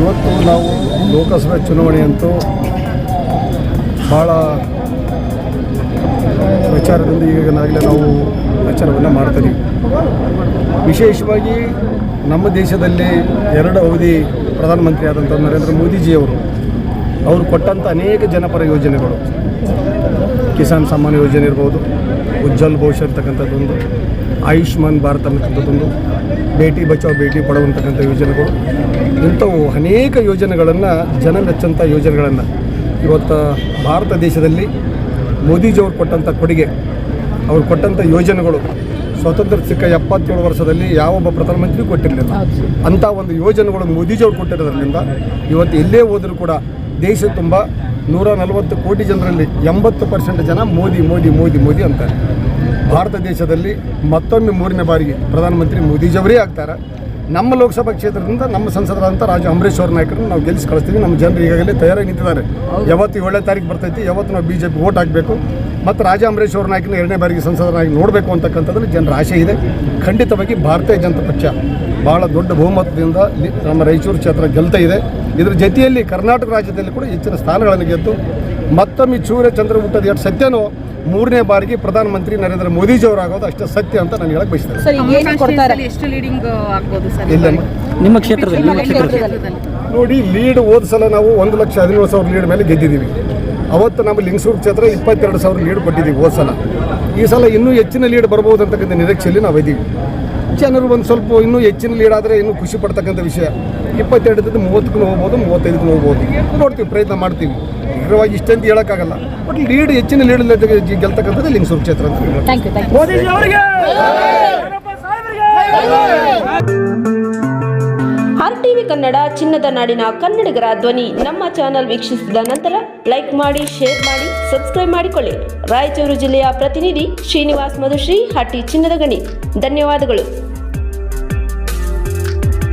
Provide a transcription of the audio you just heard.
ಇವತ್ತು ನಾವು ಲೋಕಸಭೆ ಚುನಾವಣೆಯಂತೂ ಭಾಳ ವಿಚಾರದಿಂದ ಈಗಾಗಲೇ ನಾವು ಪ್ರಚಾರವನ್ನು ಮಾಡ್ತೀವಿ ವಿಶೇಷವಾಗಿ ನಮ್ಮ ದೇಶದಲ್ಲಿ ಎರಡು ಅವಧಿ ಪ್ರಧಾನಮಂತ್ರಿ ಆದಂಥ ನರೇಂದ್ರ ಮೋದಿಜಿಯವರು, ಅವರು ಕೊಟ್ಟಂಥ ಅನೇಕ ಜನಪರ ಯೋಜನೆಗಳು. ಕಿಸಾನ್ ಸಮ್ಮಾನ್ ಯೋಜನೆ ಇರ್ಬೋದು, ಉಜ್ವಲ್ ಭವಿಷ್ಯ ಅಂತಕ್ಕಂಥದ್ದೊಂದು ಆಯುಷ್ಮಾನ್ ಭಾರತ ಅನ್ನತಕ್ಕಂಥದ್ದೊಂದು ಬೇಟಿ ಬಚಾವ್ ಬೇಟಿ ಪಡೋ ಅಂತಕ್ಕಂಥ ಯೋಜನೆಗಳು. ಇಂಥವು ಅನೇಕ ಯೋಜನೆಗಳನ್ನು ಜನ ಮೆಚ್ಚಂಥ ಯೋಜನೆಗಳನ್ನು ಇವತ್ತು ಭಾರತ ದೇಶದಲ್ಲಿ ಮೋದಿಜಿಯವರು ಕೊಟ್ಟಂಥ ಕೊಡುಗೆ ಅವ್ರು ಕೊಟ್ಟಂಥ ಯೋಜನೆಗಳು ಸ್ವಾತಂತ್ರ್ಯ ಸಿಕ್ಕ ಎಪ್ಪತ್ತೇಳು ವರ್ಷದಲ್ಲಿ ಯಾವೊಬ್ಬ ಪ್ರಧಾನಮಂತ್ರಿ ಕೊಟ್ಟಿರಲಿಲ್ಲ. ಅಂಥ ಒಂದು ಯೋಜನೆಗಳು ಮೋದಿಜಿಯವ್ರು ಕೊಟ್ಟಿರೋದ್ರಿಂದ ಇವತ್ತು ಎಲ್ಲೇ ಹೋದರೂ ಕೂಡ ದೇಶ ತುಂಬ ನೂರ ನಲವತ್ತು ಕೋಟಿ ಜನರಲ್ಲಿ ಎಂಬತ್ತು ಪರ್ಸೆಂಟ್ ಜನ ಮೋದಿ ಮೋದಿ ಮೋದಿ ಮೋದಿ ಅಂತಾರೆ. ಭಾರತ ದೇಶದಲ್ಲಿ ಮತ್ತೊಮ್ಮೆ ಮೂರನೇ ಬಾರಿಗೆ ಪ್ರಧಾನಮಂತ್ರಿ ಮೋದಿಜಿಯವರೇ ಆಗ್ತಾರೆ. ನಮ್ಮ ಲೋಕಸಭಾ ಕ್ಷೇತ್ರದಿಂದ ನಮ್ಮ ಸಂಸದರಾದಂಥ ರಾಜ ಅಂಬರೀಶ್ ಅವ್ರ ನಾಯಕರನ್ನು ನಾವು ಗೆಲ್ಲಿಸಿ ಕಳಿಸ್ತೀವಿ. ನಮ್ಮ ಜನರು ಈಗಾಗಲೇ ತಯಾರಾಗಿ ನಿಂತಿದ್ದಾರೆ. ಯಾವತ್ತು ಏಳನೇ ತಾರೀಕು ಬರ್ತೈತಿ ಯಾವತ್ತು ನಾವು ಬಿ ಜೆ ಪಿ ಓಟ್ ಹಾಕಬೇಕು. ಮತ್ತು ರಾಜ ಅಂಬರೀಶ್ ಅವ್ರ ನಾಯಕನ ಎರಡನೇ ಬಾರಿಗೆ ಸಂಸದರಾಗಿ ನೋಡಬೇಕು ಅಂತಕ್ಕಂಥದ್ರಲ್ಲಿ ಜನರ ಆಸೆ ಇದೆ. ಖಂಡಿತವಾಗಿ ಭಾರತೀಯ ಜನತಾ ಪಕ್ಷ ಭಾಳ ದೊಡ್ಡ ಬಹುಮತದಿಂದ ನಮ್ಮ ರಾಯಚೂರು ಕ್ಷೇತ್ರ ಗೆಲ್ತಾ ಇದೆ. ಇದರ ಜೊತೆಯಲ್ಲಿ ಕರ್ನಾಟಕ ರಾಜ್ಯದಲ್ಲಿ ಕೂಡ ಹೆಚ್ಚಿನ ಸ್ಥಾನಗಳನ್ನು ಗೆದ್ದು ಮತ್ತೊಮ್ಮೆ ಚೂರ್ಯ ಚಂದ್ರ ಹುಟ್ಟದ ಎಷ್ಟು ಸತ್ಯನೋ ಮೂರನೇ ಬಾರಿಗೆ ಪ್ರಧಾನಮಂತ್ರಿ ನರೇಂದ್ರ ಮೋದಿಜಿಯವರಾಗೋದು ಅಷ್ಟೇ ಸತ್ಯ ಅಂತ ನಾನು ಹೇಳಕ್ ಬಯಸ್ತೇನೆ. ಸರ್ ಈಗ ಏನು ಕೊಡ್ತಾರೆ? ಎಷ್ಟು ಲೀಡಿಂಗ್ ಆಗ್ಬೋದು ಸರ್? ಇಲ್ಲ ನಿಮ್ಮ ಕ್ಷೇತ್ರದಲ್ಲಿ ನಿಮ್ಮ ಕ್ಷೇತ್ರದಲ್ಲಿ. ಕ್ಷೇತ್ರದಲ್ಲಿ. ನೋಡಿ ಲೀಡ್ ಹೋದ ಸಲ ನಾವು ಒಂದು ಲಕ್ಷ ಹದಿನೇಳು ಸಾವಿರ ಲೀಡ್ ಮೇಲೆ ಗೆದ್ದಿದ್ದೀವಿ. ಅವತ್ತು ನಮ್ಮ ಲಿಂಗಸೂರು ಕ್ಷೇತ್ರ ಇಪ್ಪತ್ತೆರಡು ಸಾವಿರ ಲೀಡ್ ಕೊಟ್ಟಿದ್ದೀವಿ ಹೋದ ಸಲ. ಈ ಸಲ ಇನ್ನೂ ಹೆಚ್ಚಿನ ಲೀಡ್ ಬರ್ಬೋದು ಅಂತಕ್ಕಂಥ ನಿರೀಕ್ಷೆಯಲ್ಲಿ ನಾವು ಇದ್ದೀವಿ ಜನರು ಒಂದು ಸ್ವಲ್ಪ ಇನ್ನೂ ಹೆಚ್ಚಿನ ಲೀಡ್ ಆದರೆ ಇನ್ನೂ ಖುಷಿ ಪಡ್ತಕ್ಕಂಥ ವಿಷಯ. ಇಪ್ಪತ್ತೆರಡದಿಂದ ಮೂವತ್ತಕ್ಕೂ ಹೋಗ್ಬೋದು ಮೂವತ್ತೈದಕ್ಕೂ ಹೋಗ್ಬೋದು. ನೋಡ್ತೀವಿ ಪ್ರಯತ್ನ ಮಾಡ್ತೀವಿ. ನಿಖರವಾಗಿ ಇಷ್ಟಂತ ಹೇಳೋಕ್ಕಾಗಲ್ಲ. ಬಟ್ ಲೀಡ್ ಹೆಚ್ಚಿನ ಲೀಡ್ ಗೆಲ್ತಕ್ಕಂಥದ್ದು ಲಿಂಗಸೂರು ಕ್ಷೇತ್ರ ಅಂತ ಹೇಳ್ಬೋದು. Thank you thank you R TV Kannada ಚಿನ್ನದ ನಾಡಿನ ಕನ್ನಡಿಗರ ಧ್ವನಿ ನಮ್ಮ ಚಾನೆಲ್ ವೀಕ್ಷಿಸಿದ ನಂತರ ಲೈಕ್ ಮಾಡಿ ಶೇರ್ ಮಾಡಿ ಸಬ್ಸ್ಕ್ರೈಬ್ ಮಾಡಿಕೊಳ್ಳಿ. ರಾಯಚೂರು ಜಿಲ್ಲೆಯ ಪ್ರತಿನಿಧಿ ಶ್ರೀನಿವಾಸ್ ಮಧುಶ್ರೀ ಹಟ್ಟಿ ಚಿನ್ನದ ಗಣಿ. ಧನ್ಯವಾದಗಳು.